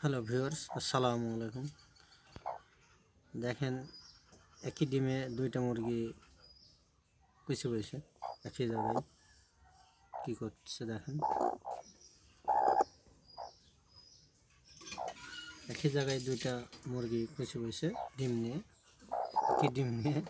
Hello viewers, আসসালামু আলাইকুম। দেখেন, একই ডিমে দুইটা মুরগি কুচে বসে, একই জায়গায়। কি করছে দেখেন। একই জায়গায় দুইটা মুরগি কুচে বসে, ডিম নিয়ে, একই ডিম নিয়ে।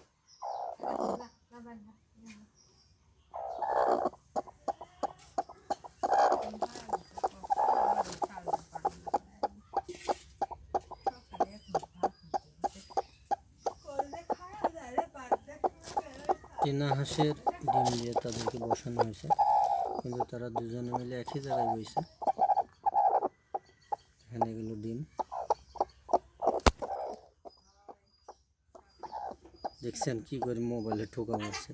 চীনা হাঁসের ডিম দিয়ে তাদেরকে বসানো হয়েছে, কিন্তু তারা দুজনে মিলে একই জায়গায় বইছে। এখানে এগুলো ডিম। দেখছেন কি করে মোবাইলে ঠোকা মারছে।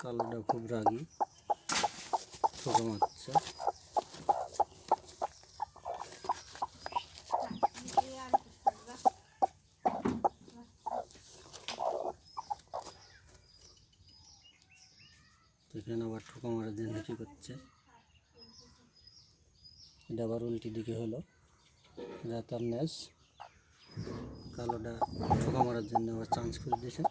কালোটা খুব রাগী। ঠোকা মারছে। এখানে আবার ঠোকা মারার জন্য কি করছে? এটা আবার উল্টি দিকে হলো। এটা তার ন্যাস কালোটা ঠোকা মারার জন্য আবার চান্স করে দিয়েছে।